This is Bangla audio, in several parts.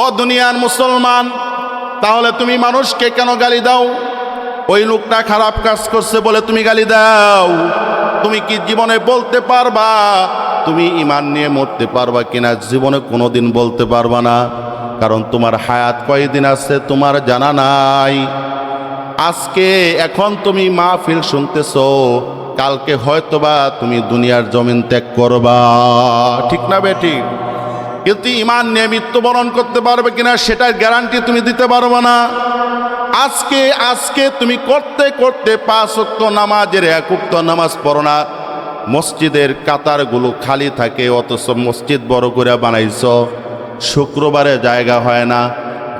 ও দুনিয়ার মুসলমান, তাহলে তুমি মানুষকে কেন গালি দাও? ওই লোকটা খারাপ কাজ করছে বলে তুমি গালি দাও। তুমি কি জীবনে বলতে পারবা? তুমি ইমান নিয়ে মরতে পারবা কিনা জীবনে কোনোদিন বলতে পারবা না। কারণ তোমার হায়াত কয়দিন আছে তোমার জানা নাই। আজকে এখন তুমি মাহফিল শুনতেছ, কালকে হয়তোবা তুমি দুনিয়ার জমিন ত্যাগ করবা। ঠিক না বেটি? কিন্তু ইমান নিয়ে মৃত্যুবরণ করতে পারবে কিনা সেটার গ্যারান্টি তুমি দিতে পারবে না। আজকে আজকে তুমি করতে করতে পাঁচ অক্ত নামাজের এক উক্ত নামাজ পড়ো না। মসজিদের কাতারগুলো খালি থাকে, অথচ মসজিদ বড় করে বানাইছ। শুক্রবারে জায়গা হয় না,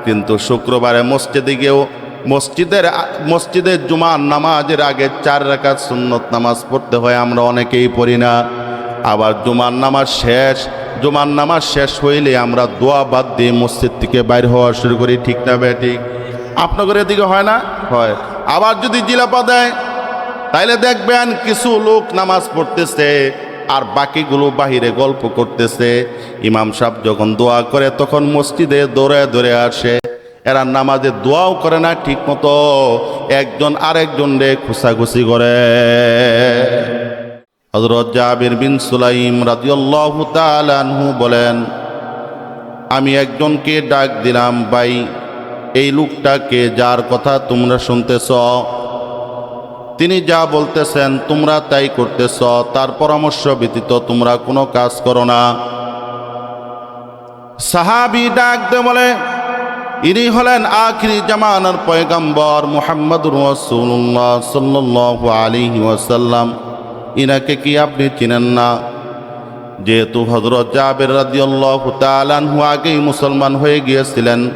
কিন্তু শুক্রবারে মসজিদে গিয়েও মসজিদের মসজিদের জুমার নামাজের আগে চার রাকাত সুন্নত নামাজ পড়তে হয়, আমরা অনেকেই পড়ি না। আবার জুমার নামাজ শেষ জুমার নামাজ শেষ হইলে আমরা দোয়া বাদ দিয়ে মসজিদ থেকে বাইর হওয়া শুরু করি, ঠিক না বে ঠিক? আপনাদের এদিকে হয় না? হয়। আবার যদি জিলাপা দেয়, তাইলে দেখবেন কিছু লোক নামাজ পড়তেছে আর বাকিগুলো বাহিরে গল্প করতেছে। ইমাম সাহেব যখন দোয়া করে, তখন মসজিদে দৌড়ে দৌড়ে আসে। এরা নামাজে দোয়াও করে না ঠিক মতো একজন আরেকজন রে খুসাখুসি করে। হজরত জাবির বিন সুলাইম রাদিয়াল্লাহু তাআলা আনহু বলেন, আমি একজনকে ডাক দিলাম, ভাই, এই লোকটাকে যার কথা তোমরা শুনতেছ, তিনি যা বলতেছেন তোমরা তাই করতেছ, তার পরামর্শ ব্যতীত তোমরা কোনো কাজ করো না। সাহাবি ডাক দে বলে, ইনি হলেন আখিরি জামানার পয়গম্বর মুহাম্মদ রসুল্লাহ সাল্লাল্লাহু আলাইহি ওয়াসাল্লাম। ইনাকে কি আপনি চিনেন না? যেহেতু হজরত জাবের রাদিয়াল্লাহু তাআলা আনহু আগেই মুসলমান হয়ে গিয়েছিলেন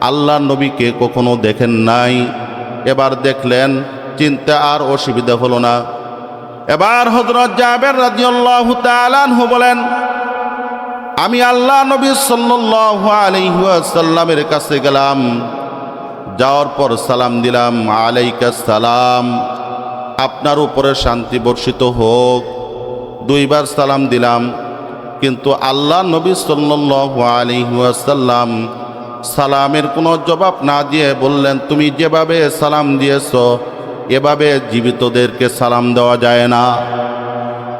আল্লাহ নবীকে কখনো দেখেন নাই। এবার দেখলেন, চিন্তা আর অসুবিধা হলো না। এবার হজরত জাবের রাদিয়াল্লাহু তাআলা আনহু বলেন, আমি আল্লাহ নবী ওয়াসাল্লামের কাছে গেলাম। যাওয়ার পর সালাম দিলাম আলাইকা সালাম। আপনার উপরে শান্তি বর্ষিত হোক। দুইবার সালাম দিলাম, কিন্তু আল্লাহ নবী সাল্লাল্লাহু আলাইহি ওয়াসাল্লাম সালামের কোনো জবাব না দিয়ে বললেন, তুমি যেভাবে সালাম দিয়েছ, এভাবে জীবিতদেরকে সালাম দেওয়া যায় না।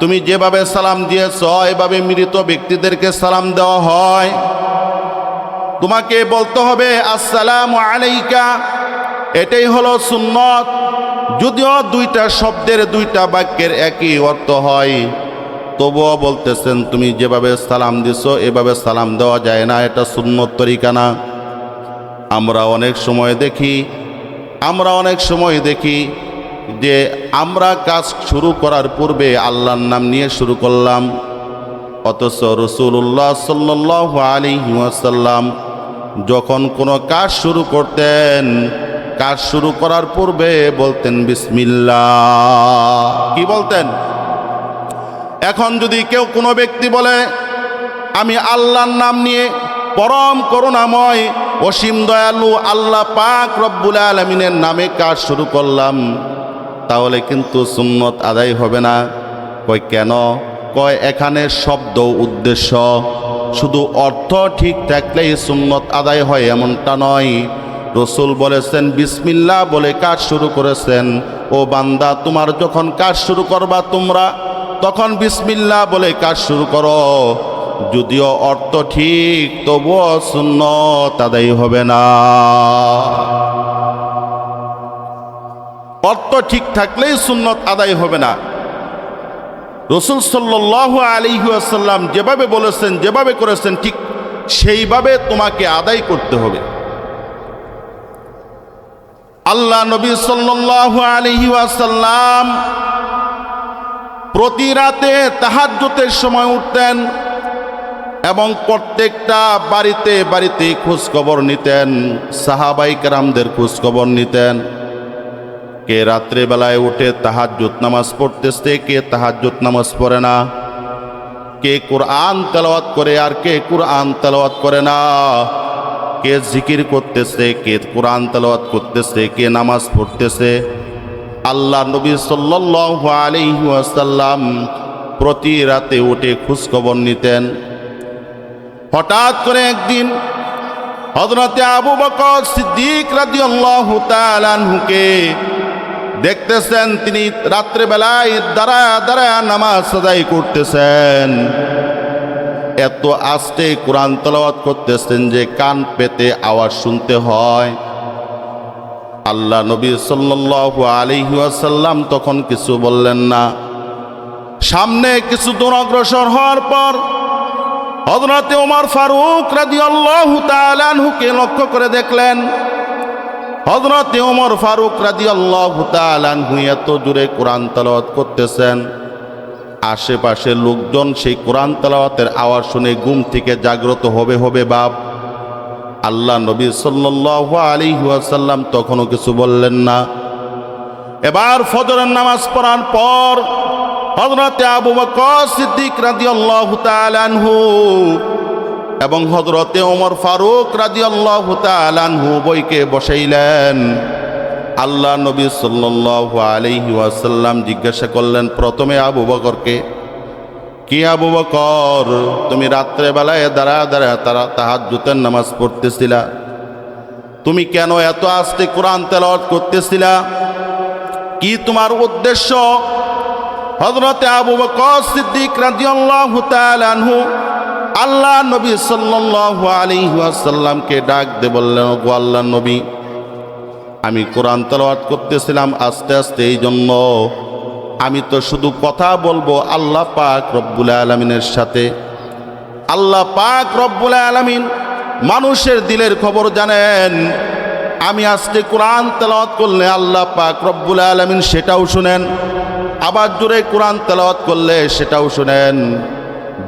তুমি যেভাবে সালাম দিয়েছ, এভাবে মৃত ব্যক্তিদেরকে সালাম দেওয়া হয়। তোমাকে বলতে হবে, আসসালাম আলাইকা। এটাই হলো সুন্নত। যদিও দুইটা শব্দের দুইটা বাক্যের একই অর্থ হয়, তবুও বলতেছেন, তুমি যেভাবে সালাম দিছো, এভাবে সালাম দেওয়া যায় না, এটা সুন্নত তরিকা না। আমরা অনেক সময় দেখি, আমরা অনেক সময় দেখি যে আমরা কাজ শুরু করার পূর্বে আল্লাহর নাম নিয়ে শুরু করলাম, অথচ রসুল্লাহ সাল্লাহ আলী ওয়াসাল্লাম যখন কোনো কাজ শুরু করতেন কাজ শুরু করার পূর্বে বলতেন বিসমিল্লা কি বলতেন? এখন যদি কেউ কোনো ব্যক্তি বলে, আমি আল্লাহর নাম নিয়ে পরম করুণাময়, অসীম দয়ালু, আল্লাহ পাক রব্বুল আলমিনের নামে কাজ শুরু করলাম, তাহলে কিন্তু সুন্নত আদায় হবে না। কয়, কেন? কয়, এখানে শব্দ উদ্দেশ্য, শুধু অর্থ ঠিক থাকলেই সুন্নত আদায় হয় এমনটা নয়। রসুল বলেছেন বিসমিল্লা বলে কাজ শুরু করেছেন। ও বান্দা, তোমার যখন কাজ শুরু করবা তোমরা, তখন বিসমিল্লা বলে কাজ শুরু করো। যদিও অর্থ ঠিক, তবুও শূন্য আদায় হবে না। অর্থ ঠিক থাকলেই সুন্নত আদায় হবে না। রসুল সাল্লাহ আলিহাসাল্লাম যেভাবে বলেছেন, যেভাবে করেছেন, ঠিক সেইভাবে তোমাকে আদায় করতে হবে। আল্লাহ নবী সাল্লাহ আলিহাসাল্লাম প্রতি রাতে তাহাজ্যতের সময় উঠতেন এবং প্রত্যেকটা বাড়িতে বাড়িতে খোঁজখবর নিতেন, সাহাবাই কেরামদের খোঁজখবর নিতেন। কে রাত্রেবেলায় উঠে তাহাজ্জুত নামাজ পড়তেছে, কে তাহাজ্জুত নামাজ পড়ে না, কে কোরআন তেলাওয়াত করে আর কে কোরআন তেলাওয়াত করে না। কে জিকির করতেছে, কে কোরআন তেলাওয়াত করতেছে, কে নামাজ পড়তেছে। আল্লাহ নবী ওয়াসাল্লাম প্রতি রাতে উঠে খোঁজখবর নিতেন। হঠাৎ করে একদিন হজরতে আবু বকর সিদ্দিক তাআলা আনহুকে দেখতেছেন, তিনি রাত্রেবেলায় দাঁড়া দাঁড়া নামাজ সাদাই করতেছেন। এত আস্তে কোরআন তেলাওয়াত করতেছেন যে কান পেতে আওয়াজ শুনতে হয়। আল্লাহ নবী সাল্লাল্লাহু আলাইহি ওয়াসাল্লাম তখন কিছু বললেন না। সামনে কিছু দূর অগ্রসর হওয়ার পর হযরতে ওমর ফারুক রাদিয়াল্লাহু তাআলা আনহুকে লক্ষ্য করে দেখলেন, হযরতে ওমর ফারুক রাদিয়াল্লাহু তাআলা আনহু এত জোরে কোরআন তেলাওয়াত করতেছেন। আশেপাশে লোকজন সেই কোরআন তালাওয়াতের আওয়াজ শুনে ঘুম থেকে জাগ্রত হবে হবে বাপ। আল্লাহ নবী সাল্লাল্লাহু আলাইহি ওয়াসাল্লাম তখনও কিছু বললেন না। এবার ফজরের নামাজ পড়ার পর হযরতে আবু বকর সিদ্দিক রাদিয়াল্লাহু তাআলা আনহু এবং হযরতে ওমর ফারুক রাদিয়াল্লাহু তাআলা আনহু বইকে বসাইলেন। আল্লাহ নবী সাল্লাল্লাহু আলাইহি ওয়াসাল্লাম জিজ্ঞাসা করলেন, প্রথমে আবু বকরকে, কি আবু বকর, তুমি রাত্রে বেলায় দাঁড়া দাঁড়া তারা তাহাজ্জুতের নামাজ পড়তেছিলা? তুমি কেন এত আস্তে কোরআন তেলাওয়াত করতেছিলা? কি তোমার উদ্দেশ্য? হযরতে আবু বকর সিদ্দিক তাআলা আল্লাহ নবী সাল্লাল্লাহু আলাইহি ওয়াসাল্লামকে ডাক দে বললেন গো আল্লাহ নবী আমি কোরআন তেলাওয়াত করতেছিলাম আস্তে আস্তে এই জন্য। আমি তো শুধু কথা বলব আল্লাহ পাক রব্বুল আলমিনের সাথে। আল্লাহ পাক রব্বুল আলমিন মানুষের দিলের খবর জানেন। আমি আজকে কোরআন তেলাওয়াত করলে আল্লাহ পাক রব্বুল আলমিন সেটাও শুনেন। আবার জুড়ে কোরআন তেলাওয়াত করলে সেটাও শুনেন।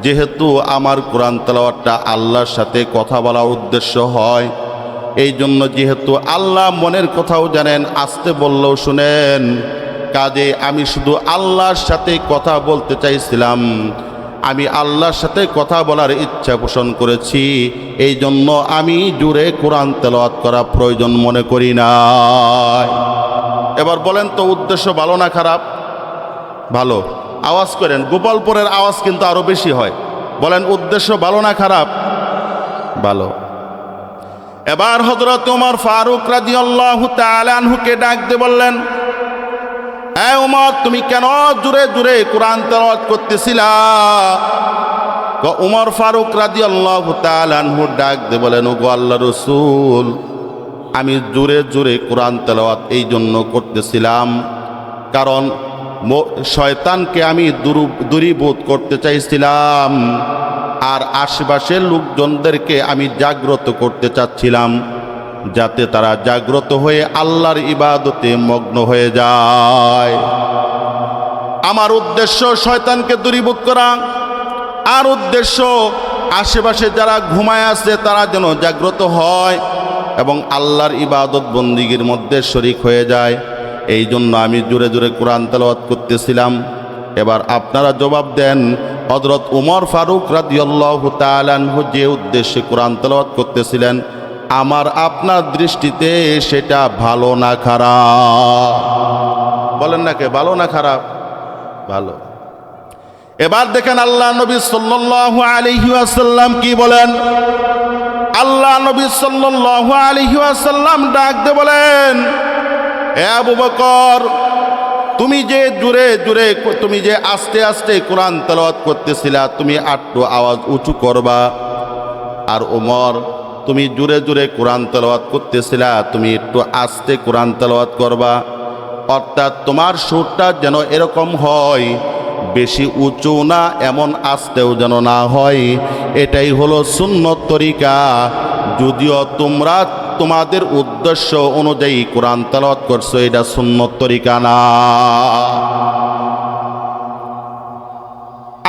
যেহেতু আমার কোরআন তেলাওয়াতটা আল্লাহর সাথে কথা বলার উদ্দেশ্য হয় এই জন্য যেহেতু আল্লাহ মনের কথাও জানেন, আসতে বললেও শুনেন। কাজে আমি শুধু আল্লাহর সাথে কথা বলতে চাইছিলাম। আমি আল্লাহর সাথে কথা বলার ইচ্ছা পোষণ করেছি। এই জন্য আমি জুড়ে কোরআন তেলাওয়াত করা প্রয়োজন মনে করি না এবার বলেন তো, উদ্দেশ্য ভালো না খারাপ? ভালো। আওয়াজ করেন, গোপালপুরের আওয়াজ কিন্তু আরও বেশি হয়। বলেন, উদ্দেশ্য ভালো না খারাপ? ভালো। এবার হজরত উমর ফারুক রাজি আল্লাহ ডাক দিয়ে বললেন হ্যাঁ উমর, তুমি কেন জুড়ে জুড়ে কোরআন তেলাওয়াত করতেছিলা? উমর ফারুক রাজি আল্লাহ তালানহু ডাক দিয়ে বলেন ও আল্লাহ রসুল, আমি জুড়ে জুড়ে কোরআন তেলাওয়াত এই জন্য করতেছিলাম। কারণ শয়তানকে আমি দুরু- দূরীভূত করতে চাইছিলাম। আর আশেপাশের লোকজনদেরকে আমি জাগ্রত করতে চাচ্ছিলাম, যাতে তারা জাগ্রত হয়ে আল্লাহর ইবাদতে মগ্ন হয়ে যায়। আমার উদ্দেশ্য শয়তানকে দূরীভূত করা, আর উদ্দেশ্য আশেপাশে যারা ঘুমায় আছে তারা যেন জাগ্রত হয় এবং আল্লাহর ইবাদত বন্দিগির মধ্যে শরিক হয়ে যায়। এই জন্য আমি জোরে জোরে কোরআন তেলাওয়াত করতেছিলাম। এবার আপনারা জবাব দেন হজরত উমর ফারুক তাআলাহু যে উদ্দেশ্যে কোরআন তেলাওয়াত করতেছিলেন, আমার আপনার দৃষ্টিতে সেটা ভালো না খারাপ? বলেন না কে, ভালো না খারাপ? ভালো। এবার দেখেন আল্লাহ নবী সাল্লাল্লাহু আলাইহি ওয়াসাল্লাম কি বলেন? আল্লাহ নবী ওয়াসাল্লাম ডাক দে বলেন, এ আবু বকর তুমি যে জুড়ে জুড়ে তুমি যে আস্তে আস্তে কোরআন তেলাওয়াত করতেছিলা, তুমি আটটু আওয়াজ উঁচু করবা। আর ওমর, তুমি জুড়ে জুড়ে কোরআন তেলাওয়াত করতেছিলা, তুমি একটু আস্তে কোরআন তেলাওয়াত করবা। অর্থাৎ তোমার সুরটা যেন এরকম হয়, বেশি উঁচু না, এমন আস্তেও যেন না হয়। এটাই হলো সুন্নত তরিকা। যদিও তোমরা তোমাদের উদ্দেশ্য অনুযায়ী কোরআন তেলাওয়াত করছ, এটা সুন্নত তরিকা না।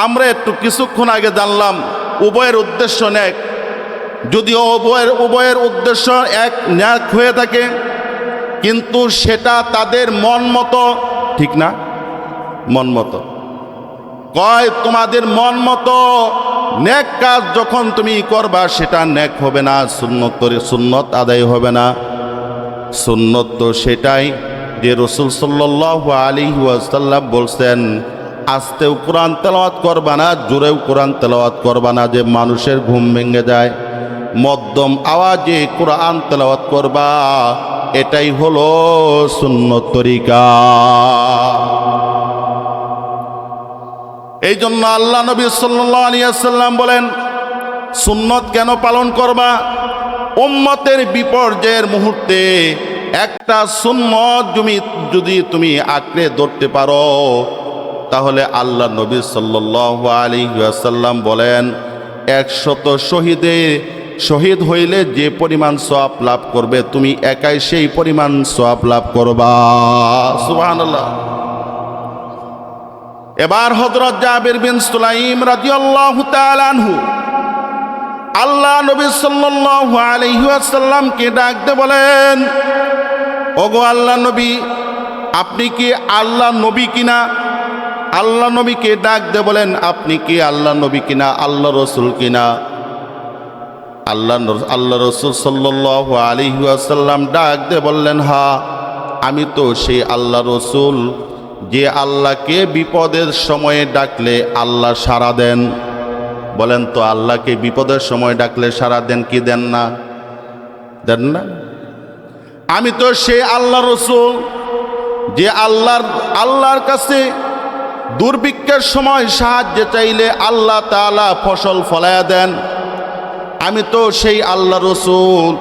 আমরা একটু কিছুক্ষণ আগে জানলাম, উভয়ের উদ্দেশ্য ন্যাক যদিও উভয়ের উভয়ের উদ্দেশ্য এক, ন্যাক হয়ে থাকে, কিন্তু সেটা তাদের মন মতো, ঠিক না? মন মতো। কয়, তোমাদের মন মতো ন্যাক কাজ যখন তুমি করবা, সেটা ন্যাক হবে না, সুন্নত তরি- সুন্নত আদায় হবে না। সুন্নত তো সেটাই যে রসুল সাল্লাহ আলী ওয়াসাল্লাম বলছেন, আস্তেও কোরআন তেলাওয়াত করবা না, জোরেও কোরআন তেলাওয়াত করবা না, যে মানুষের ঘুম ভেঙে যায়। মধ্যম আওয়াজে কোরআন তেলাওয়াত করবা, এটাই হলো সুন্নত তরিকা। এই জন্য আল্লাহ নবী সাল্লাম বলেন, সুন্নত কেন পালন করবা? উম্মতের বিপর্যয়ের মুহূর্তে একটা সুন্নত জমি যদি তুমি আঁকড়ে ধরতে পারো, তাহলে আল্লাহ নবী ওয়াসাল্লাম বলেন, একশত শহীদে শহীদ হইলে যে পরিমাণ সওয়াব লাভ করবে, তুমি একাই সেই পরিমাণ সওয়াব লাভ করবা। সুবহানাল্লাহ। এবার হযরত জাবির বিন সুলাইম রাদিয়াল্লাহু তাআলা আনহু আল্লাহ নবী সাল্লাল্লাহু আলাইহি ওয়াসাল্লামকে ডাকতে বলেন, ওগো আল্লাহ নবী, আপনি কি আল্লাহ নবী কিনা? আল্লাহ নবীকে ডাক দে বলেন, আপনি কি আল্লাহ নবী কিনা, আল্লাহ রসুল কিনা? আল্লাহ আল্লাহ রসুল সাল্লাল্লাহু আলাইহি ওয়াসাল্লাম ডাক দে বললেন হা আমি তো সেই আল্লাহ রসুল যে আল্লাহকে বিপদের সময়ে ডাকলে আল্লাহ সাড়া দেন। বলেন তো, আল্লাহকে বিপদের সময় ডাকলে সাড়া দেন কি দেন না? দেন না? আমি তো সেই আল্লাহ রসুল, যে আল্লাহর আল্লাহর কাছে দুর্ভিক্ষের সময় সাহায্য চাইলে আল্লাহ তাআলা ফসল ফলায়া দেন। আমি তো সেই আল্লাহ রসুল,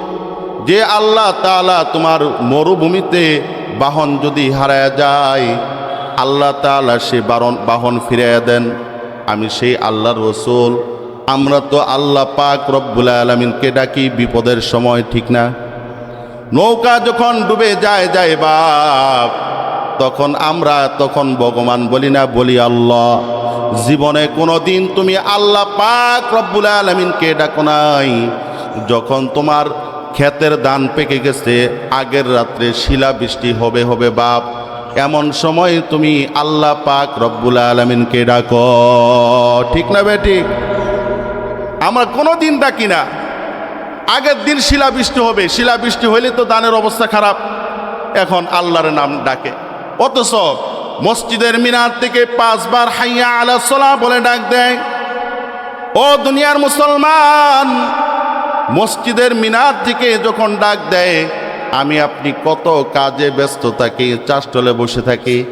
যে আল্লাহ তাআলা তোমার মরুভূমিতে বাহন যদি হারায় যায় আল্লাহ তাআলা সে বারণ, বাহন ফিরিয়ে দেন। আমি সেই আল্লাহ রসুল। আমরা তো আল্লাহ পাক রব্বুল আলমিনকে ডাকি, বিপদের সময় ঠিক না। নৌকা যখন ডুবে যায় যায় বাপ, তখন আমরা তখন ভগবান বলি না, বলি আল্লাহ। জীবনে কোনো দিন তুমি আল্লাহ পাক রব্বুল আলমিনকে ডাকো নাই। যখন তোমার ক্ষেতের দান পেকে গেছে, আগের রাত্রে শিলা বৃষ্টি হবে হবে বাপ। এমন সময় তুমি আল্লাহ পাক রব্বুল আলমিনকে ডাকো। ঠিক না বেটি আমরা কোনো দিন ডাকি না। আগের দিন শিলাবৃষ্টি হবে। শিলাবৃষ্টি হইলে তো দানের অবস্থা খারাপ। এখন আল্লাহর নাম ডাকে। অথচ মসজিদের মিনার থেকে পাঁচবার হাইয়া আলা সোলা বলে ডাক দেয়। ও দুনিয়ার মুসলমান, মসজিদের মিনার থেকে যখন ডাক দেয় আমি আপনি কত কাজে ব্যস্ত থাকি চাষটলে বসে থাকি,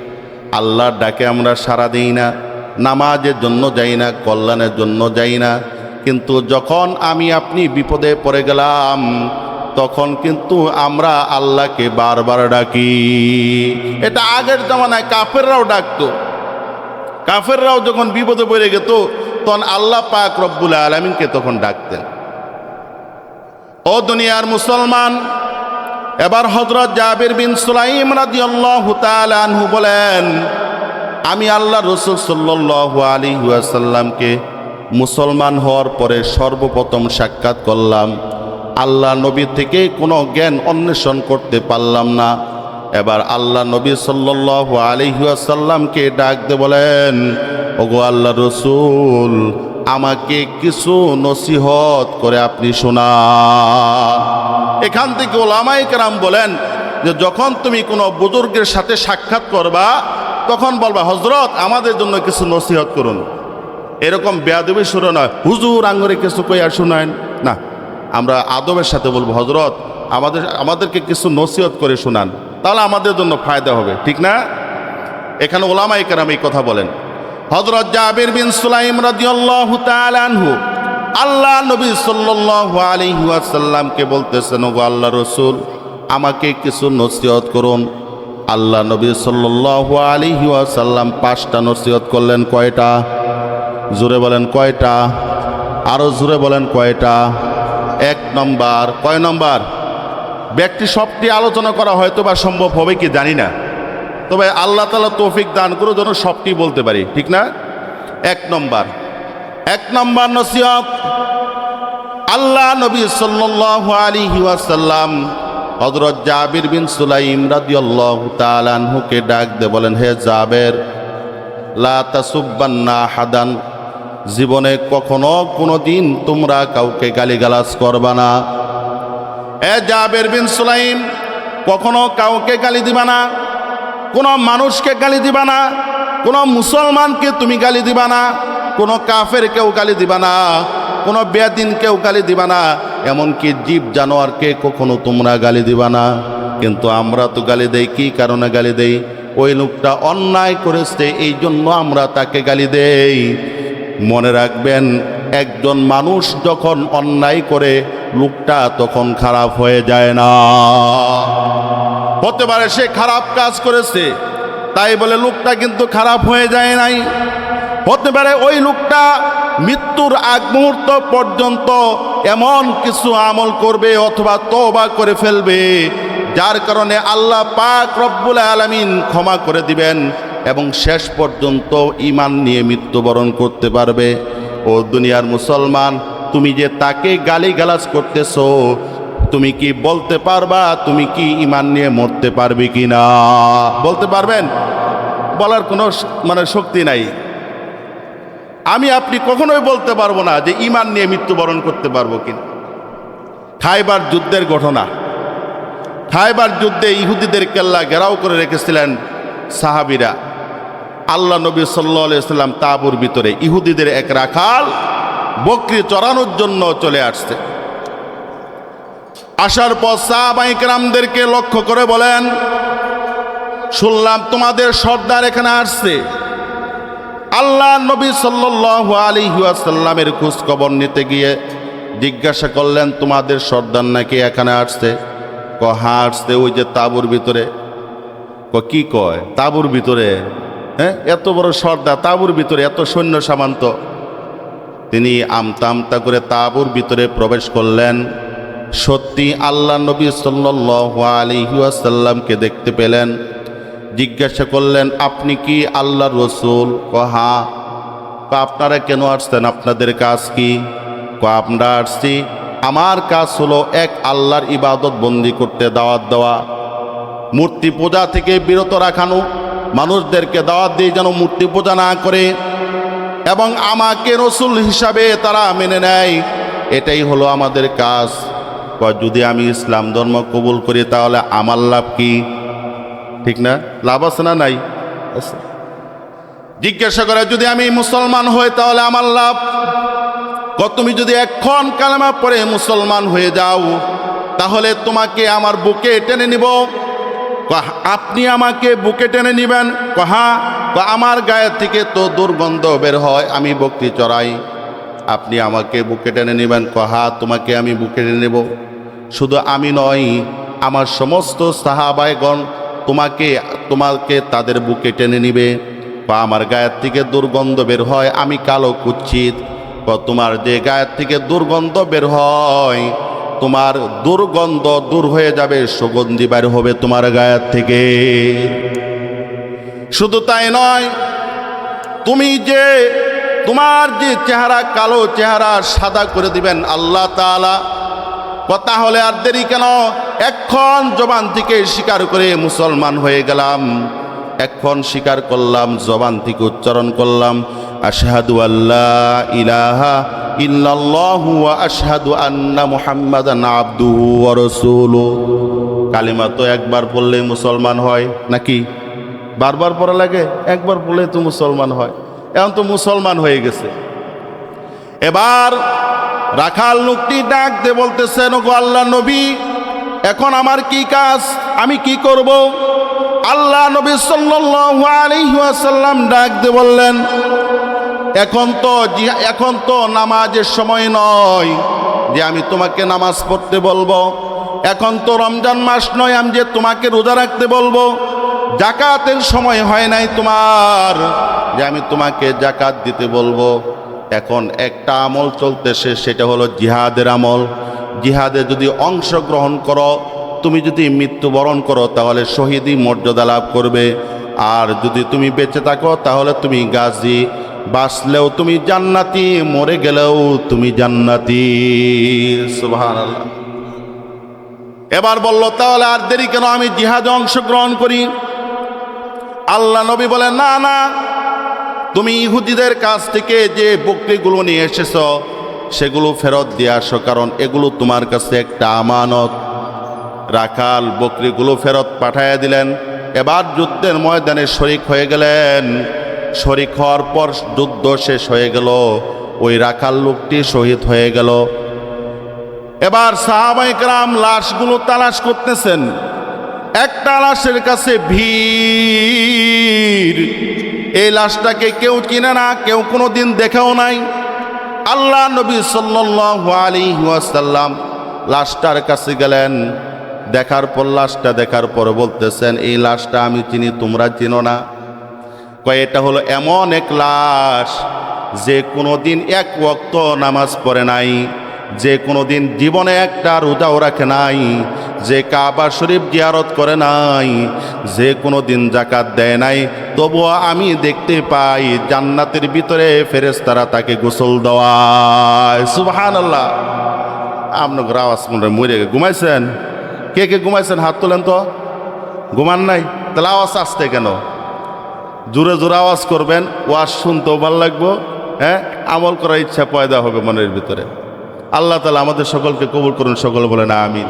আল্লাহর ডাকে আমরা সারা দিই না, নামাজের জন্য যাই না, কল্যাণের জন্য যাই না। কিন্তু যখন আমি আপনি বিপদে পড়ে গেলাম, তখন কিন্তু আমরা আল্লাহকে বারবার ডাকি। এটা আগের জামানায় কাফেররাও ডাকতো। কাফেররাও যখন বিপদে পড়ে গেত, তখন আল্লাহ পাক রব্বুল আলমিনকে তখন ডাকতেন। ও দুনিয়ার মুসলমান এবার হজরত জাবির বিন সুলাইম রাদিয়াল্লাহু তাআলা আনহু বলেন, আমি আল্লাহ রসুল সাল্লাল্লাহু আলাইহি ওয়াসাল্লামকে মুসলমান হওয়ার পরে সর্বপ্রথম সাক্ষাৎ করলাম। আল্লাহ নবী থেকে কোনো জ্ঞান অন্বেষণ করতে পারলাম না। এবার আল্লাহ নবী ওয়াসাল্লামকে ডাক দে বলেন, ওগো আল্লাহ রসুল আমাকে কিছু নসিহত করে আপনি শোনা এখান থেকে ওলামাই কেরাম বলেন যে, যখন তুমি কোনো বুজুর্গের সাথে সাক্ষাৎ করবা, তখন বলবা হজরত আমাদের জন্য কিছু নসিহত করুন। এরকম বেয়াদবি শুরু নয়। হুজুর, আঙ্গুরে কিছু কইয়া শোনায় না, আমরা আদবের সাথে বলব হজরত আমাদের, আমাদেরকে কিছু নসিহত করে শোনান। তাহলে আমাদের জন্য ফায়দা হবে। ঠিক না? এখানে ওলামাই কেরাম এই কথা বলেন। হজরত জাবির বিন সুলাইম রাদিয়াল্লাহু তাআলা আনহু, আল্লাহ নবী সাল্লাল্লাহু আলাইহি ওয়াসাল্লামকে বলতেছেন, ওগো আল্লাহ রসুল, আমাকে কিছু নসিহত করুন। আল্লাহ নবী সাল্লাল্লাহু আলাইহি ওয়াসাল্লাম পাঁচটা নসিহত করলেন, কয়টা? জোরে বলেন, কয়টা? আরও জোরে বলেন, কয়টা? এক নম্বর, কয় নম্বর? ব্যক্তি সবটি আলোচনা করা হয়তো বা সম্ভব হবে কি জানি না। তবে আল্লাহ তালা তৌফিক দান করে যেন সবটি বলতে পারি। ঠিক না? এক নম্বর। এক নম্বর নসিহত, আল্লাহ নবী আলাইহি ওয়াসাল্লাম হযরত জাবির বিন সুলাইম রাদিয়াল্লাহু তাআলা আনহুকে ডাক দে বলেন, হে জাবের, লা হাদান জীবনে কখনো কোনো দিন তোমরা কাউকে গালিগালাজ করবা না। এ জাবের বিন সুলাইম, কখনো কাউকে গালি দিবা না। কোনো মানুষকে গালি দিবা না, কোনো মুসলমানকে তুমি গালি দিবা না, কোনো কাফের কেউ গালি দিবা না, কোনো বেদিন কেউ গালি দিবা না, এমনকি জীব জানোয়ারকে কখনো তোমরা গালি দিবা না। কিন্তু আমরা তো গালি দেই, কি কারণে গালি দেই? ওই লোকটা অন্যায় করেছে, এই জন্য আমরা তাকে গালি দেই। মনে রাখবেন, একজন মানুষ যখন অন্যায় করে, লোকটা তখন খারাপ হয়ে যায় না। হতে পারে সে খারাপ কাজ করেছে। তাই বলে লোকটা কিন্তু খারাপ হয়ে যায় নাই। হতে পারে ওই লোকটা মৃত্যুর আগ মুহূর্ত পর্যন্ত এমন কিছু আমল করবে অথবা তবা করে ফেলবে, যার কারণে আল্লাহ পাক রব্বুল আলামিন ক্ষমা করে দিবেন এবং শেষ পর্যন্ত ইমান নিয়ে মৃত্যুবরণ করতে পারবে। ও দুনিয়ার মুসলমান, তুমি যে তাকে গালিগালাজ করতেছো তুমি কি বলতে পারবা? তুমি কি ইমান নিয়ে মরতে পারবে কি না বলতে পারবেন? বলার কোনো মানে শক্তি নাই। আমি আপনি কখনোই বলতে পারব না যে ইমান নিয়ে মৃত্যুবরণ করতে পারব কিনা। খাইবার যুদ্ধের ঘটনা। খাইবার যুদ্ধে ইহুদিদের কেল্লা ঘেরাও করে রেখেছিলেন সাহাবিরা। আল্লাহ নবী সাল্লা সাল্লাম তাবুর ভিতরে ইহুদিদের এক রাখাল বকরি চড়ানোর জন্য চলে আসছে। আসার পর সাহাবাইকরামদেরকে লক্ষ্য করে বলেন, শুনলাম তোমাদের সর্দার এখানে আসছে। আল্লাহ নবী সাল্লাল্লাহু আলাইহি ওয়াসাল্লামের খোঁজ খবর নিতে গিয়ে জিজ্ঞাসা করলেন, তোমাদের সর্দার নাকি এখানে আসছে? ক হ্যাঁ আসছে ওই যে তাবুর ভিতরে। ক কি কয়? তাবুর ভিতরে? হ্যাঁ এত বড় সর্দার, তাবুর ভিতরে, এত সৈন্য সামান্ত। তিনি আমতা আমতা করে তাবুর ভিতরে প্রবেশ করলেন। সত্যি আল্লাহ নবী সাল্লাল্লাহু আলাইহি ওয়াসাল্লামকে দেখতে পেলেন, জিজ্ঞাসা করলেন, আপনি কি আল্লাহর রসুল? ক হ্যাঁ ক আপনারা কেন আসছেন? আপনাদের কাজ কি? ক আমরা আসছি। আমার কাজ হলো এক, আল্লাহর ইবাদত বন্দি করতে দাওয়াত দেওয়া, মূর্তি পূজা থেকে বিরত রাখানো, মানুষদেরকে দাওয়াত দিয়ে যেন মূর্তি পূজা না করে এবং আমাকে রসুল হিসাবে তারা মেনে নেয়। এটাই হলো আমাদের কাজ। যদি আমি ইসলাম ধর্ম কবুল করি তাহলে আমার লাভ কি? ঠিক না? লাভ আছে না নাই? জিজ্ঞাসা করে, যদি আমি মুসলমান হই তাহলে আমার লাভ? তুমি যদি এখন কালেমা পরে মুসলমান হয়ে যাও, তাহলে তোমাকে আমার বুকে টেনে নিব। আপনি আমাকে বুকে টেনে নিবেন? কহা ক আমার গায়ের থেকে তো দুর্গন্ধ বের হয়, আমি বক্তি চড়াই। আপনি আমাকে বুকে টেনে নেবেন। কহা, তোমাকে আমি বুকে টেনে নেব। শুধু আমি নই আমার সমস্ত সাহাবায়গণ তোমাকে তোমাকে তাদের বুকে টেনে নিবে। বা আমার গায়ের থেকে দুর্গন্ধ বের হয়, আমি কালো কুচ্ছিত। বা তোমার যে গায়ের থেকে দুর্গন্ধ বের হয়, তোমার দুর্গন্ধ দূর হয়ে যাবে, সুগন্ধি বের হবে তোমার গায়ের থেকে। শুধু তাই নয়, তুমি যে তোমার যে চেহারা কালো চেহারা সাদা করে দিবেন আল্লাহ তাআলা। কথা হলে আর দেরি কেন? এখন জবান থেকে স্বীকার করে মুসলমান হয়ে গেলাম। এখন স্বীকার করলাম, জবান থেকে উচ্চারণ করলাম। আশহাদু আল্লাহ ইলাহা কালিমা তো একবার পড়লেই মুসলমান হয়, নাকি? বারবার পড়া লাগে, একবার পড়লে তো মুসলমান হয়। এখন তো মুসলমান হয়ে গেছে। এবার রাখাল লোকটি ডাক দে বলতেছেন গো আল্লাহ নবী, এখন আমার কি কাজ? আমি কি করব? আল্লাহ নবী সাল্লাল্লাহু ডাক দে বললেন, এখন তো এখন তো নামাজের সময় নয় যে আমি তোমাকে নামাজ পড়তে বলব। এখন তো রমজান মাস নয়, আমি যে তোমাকে রোজা রাখতে বলব। জাকাতের সময় হয় নাই তোমার। যে আমি তোমাকে জাকাত দিতে বলব। এখন একটা আমল চলতেছে, সেটা হলো জিহাদের আমল। জিহাদে যদি অংশগ্রহণ করো, তুমি যদি মৃত্যুবরণ করো, তাহলে শহীদই মর্যাদা লাভ করবে। আর যদি তুমি বেঁচে থাকো, তাহলে তুমি গাজী। বাঁচলেও তুমি জান্নাতি, মরে গেলেও তুমি জান্নাতি। সুবহানাল্লাহ। এবার বলল, তাহলে আর দেরি কেন? আমি জিহাদে অংশগ্রহণ করি। আল্লাহ নবী বলেন, না না, তুমি ইহুদিদের কাছ থেকে যে বকরিগুলো নিয়ে এসেছ, সেগুলো ফেরত দিয়ে আসো, কারণ এগুলো তোমার কাছে একটা আমানত। রাখাল বকরিগুলো ফেরত পাঠাইয়া দিলেন। এবার যুদ্ধের ময়দানে শরিক হয়ে গেলেন। শরিক হওয়ার পর যুদ্ধ শেষ হয়ে গেল। ওই রাখাল লোকটি শহীদ হয়ে গেল। এবার সাহাবাইকরাম লাশগুলো তালাশ করতেছেন। একটা লাশের কাছে ভিড়। এই লাশটাকে কেউ চিনে না, কেউ কোনো দিন দেখেও নাই। আল্লাহ নবী ওয়াসাল্লাম লাশটার কাছে গেলেন। দেখার পর, লাশটা দেখার পর বলতেছেন, এই লাশটা আমি চিনি, তোমরা চিনো না। কয়, এটা হলো এমন এক লাশ যে কোনো দিন এক ওয়াক্ত নামাজ পড়ে নাই। যে কোনো দিন জীবনে একটা রোজাও রাখে নাই, যে কাবা শরীফ জিয়ারত করে নাই, যে কোনো দিন জাকাত দেয় নাই, তবুও আমি দেখতে পাই জান্নাতের ভিতরে ফেরেশতারা তাকে গোসল দেওয়ায়। সুবহান আল্লাহ আপনার আওয়াজ মনে মরে ঘুমাইছেন? কে কে ঘুমাইছেন? হাত তোলেন তো। ঘুমান নাই? তাহলে আওয়াজ আসতে কেন? জোরে জোরে আওয়াজ করবেন, ওয়াজ শুনতেও ভালো লাগবো হ্যাঁ? আমল করার ইচ্ছা পয়দা হবে মনের ভিতরে। আল্লাহ তালা আমাদের সকলকে কবুল করুন, সকল বলে না আমিন।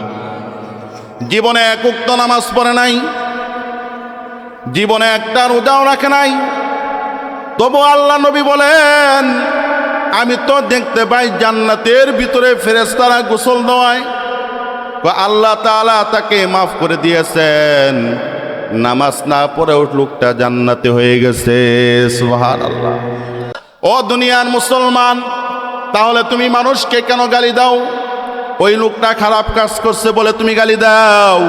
জীবনে এক উক্ত নামাজ পড়ে নাই, জীবনে একটা রোজাও রাখে নাই। তবু আল্লাহ নবী বলেন, আমি তো দেখতে পাই জান্নাতের ভিতরে ফেরেস্তারা গোসল তো আল্লাহ তাআলা তাকে মাফ করে দিয়েছেন। নামাজ না পড়েও লোকটা জান্নাতে হয়ে গেছে সুহার আল্লাহ ও দুনিয়ার মুসলমান তাহলে তুমি মানুষকে কেন গালি দাও? ওই লোকটা খারাপ কাজ করছে বলে তুমি গালি দাও।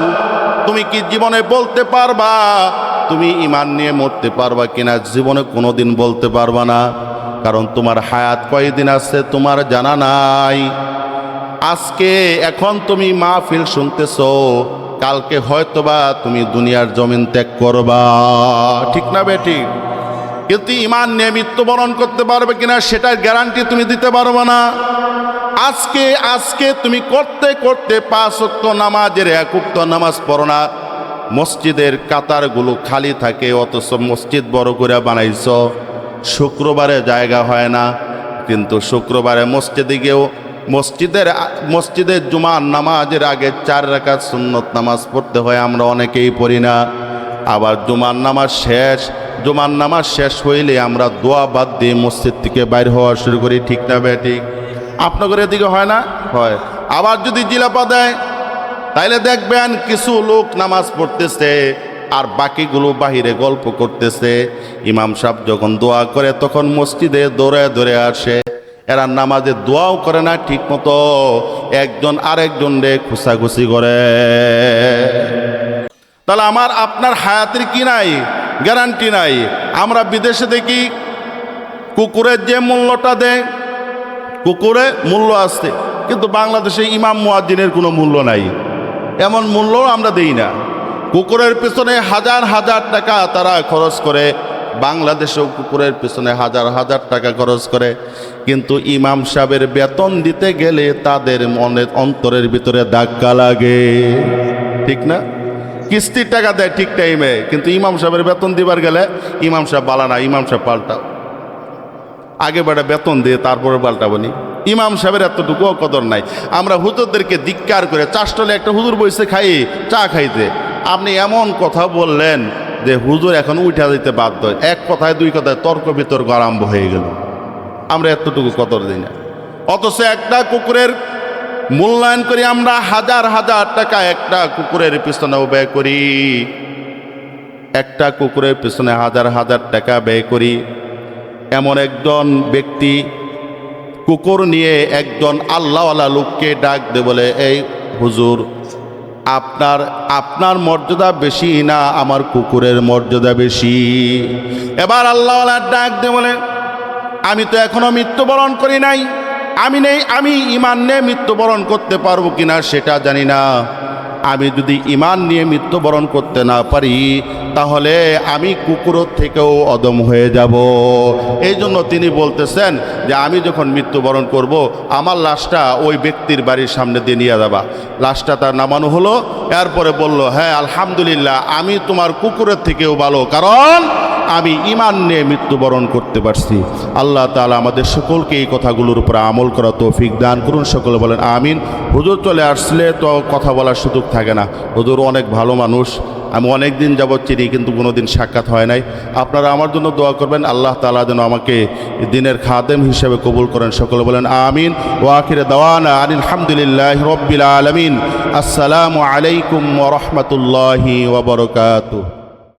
তুমি কি জীবনে বলতে পারবা? তুমি ইমান নিয়ে মরতে পারবা কিনা জীবনে কোনোদিন বলতে পারবা না। কারণ তোমার হায়াত কয়দিন আছে তোমার জানা নাই। আজকে এখন তুমি মাহফিল শুনতেছো, কালকে হয়তোবা তুমি দুনিয়ার জমিন ত্যাগ করবা। ঠিক না বেঠিক কিন্তু ইমান নিয়ে মৃত্যুবরণ করতে পারবে কিনা সেটার গ্যারান্টি তুমি দিতে পারবে না। আজকে আজকে তুমি করতে করতে পাঁচ নামাজের এক উক্ত নামাজ পড়ো না। মসজিদের কাতারগুলো খালি থাকে, অথচ মসজিদ বড় করে বানাইছ। শুক্রবারে জায়গা হয় না, কিন্তু শুক্রবারে মসজিদে গিয়েও মসজিদের মসজিদের জুমার নামাজের আগে চার রাকাত সুন্নত নামাজ পড়তে হয়, আমরা অনেকেই পড়ি না। আবার জুমার নামাজ শেষ জুমার নামাজ শেষ হইলে আমরা দোয়া বাদ দিয়ে মসজিদ থেকে বাইর হওয়া শুরু করি, ঠিক না বে ঠিক? আপনাদের এদিকে হয় না? হয়। আবার যদি জিলাপা দেয়, তাইলে দেখবেন কিছু লোক নামাজ পড়তেছে আর বাকিগুলো বাহিরে গল্প করতেছে। ইমাম সাহেব যখন দোয়া করে, তখন মসজিদে দৌড়ে দৌড়ে আসে। এরা নামাজে দোয়াও করে না ঠিক মতো একজন আরেকজন রে খুসাখুসি করে। তাহলে আমার আপনার হায়াতের কি নাই? গ্যারান্টি নাই। আমরা বিদেশে দেখি কুকুরের যে মূল্যটা দেয়, কুকুরে মূল্য আছে, কিন্তু বাংলাদেশে ইমাম মুয়াজ্জিনের কোনো মূল্য নাই। এমন মূল্য আমরা দেই না। কুকুরের পেছনে হাজার হাজার টাকা তারা খরচ করে, বাংলাদেশেও কুকুরের পেছনে হাজার হাজার টাকা খরচ করে। কিন্তু ইমাম সাহেবের বেতন দিতে গেলে তাদের মনের অন্তরের ভিতরে ধাক্কা লাগে। ঠিক না? কিস্তির টাকা দেয় ঠিক টাইমে কিন্তু ইমাম সাহেবের বেতন দিবার গেলে ইমাম সাহেব বালা না, ইমাম সাহেব পাল্টাও। আগে বেটা বেতন দিয়ে, তারপরে পাল্টাবনি ইমাম সাহেবের এতটুকুও কদর নাই। আমরা হুজুরদেরকে ধিক্কার করে চাষটলে একটা হুজুর বসে খাই, চা খাইতে। আপনি এমন কথা বললেন যে হুজুর এখন উঠা দিতে বাধ্য। এক কথায়, দুই কথায় তর্ক বিতর্ক আরম্ভ হয়ে গেল। আমরা এতটুকু কদর দিই না। অথচ একটা কুকুরের মূল্যায়ন করি আমরা হাজার হাজার টাকা একটা কুকুরের পিছনেও ব্যয় করি। একটা কুকুরের পিছনে হাজার হাজার টাকা ব্যয় করি। এমন একজন ব্যক্তি কুকুর নিয়ে একজন আল্লাহওয়ালা লোককে ডাক দে বলে, এই হুজুর, আপনার আপনার মর্যাদা বেশি না আমার কুকুরের মর্যাদা বেশি? এবার আল্লাহওয়ালা ডাক দে বলে, আমি তো এখনও মৃত্যুবরণ করি নাই। আমি নেই, আমি ইমান নিয়ে মৃত্যুবরণ করতে পারব কিনা সেটা জানি না। আমি যদি ইমান নিয়ে মৃত্যুবরণ করতে না পারি, তাহলে আমি কুকুরের থেকেও অদম হয়ে যাব। এই জন্য তিনি বলতেছেন যে, আমি যখন মৃত্যুবরণ করব, আমার লাশটা ওই ব্যক্তির বাড়ির সামনে দিয়ে নিয়ে যাবা। লাশটা তার নামানো হলো, এরপরে বলল হ্যাঁ আলহামদুলিল্লাহ, আমি তোমার কুকুরের থেকেও ভালো, কারণ আমি ইমান নিয়ে মৃত্যুবরণ করতে পারছি। আল্লাহ তালা আমাদের সকলকে এই কথাগুলোর উপরে আমল করা তৌফিক দান করুন। সকলে বলেন, আমিন। হুজুর চলে আসলে তো কথা বলার সুযোগ থাকে না। হুজুর অনেক ভালো মানুষ। আমি অনেক দিন যাবৎ চিনি, কিন্তু কোনো দিন সাক্ষাৎ হয় নাই। আপনারা আমার জন্য দোয়া করবেন। আল্লাহ তালা যেন আমাকে দিনের খাদেম হিসেবে কবুল করেন। সকলে বলেন, আমিন। ওয়াকিরে দাওয়ানা আলহামদুলিল্লাহ রব্বিল আলমিন। আসসালামু আলাইকুম ওরহমতুল্লাহি ওবরকাতুহ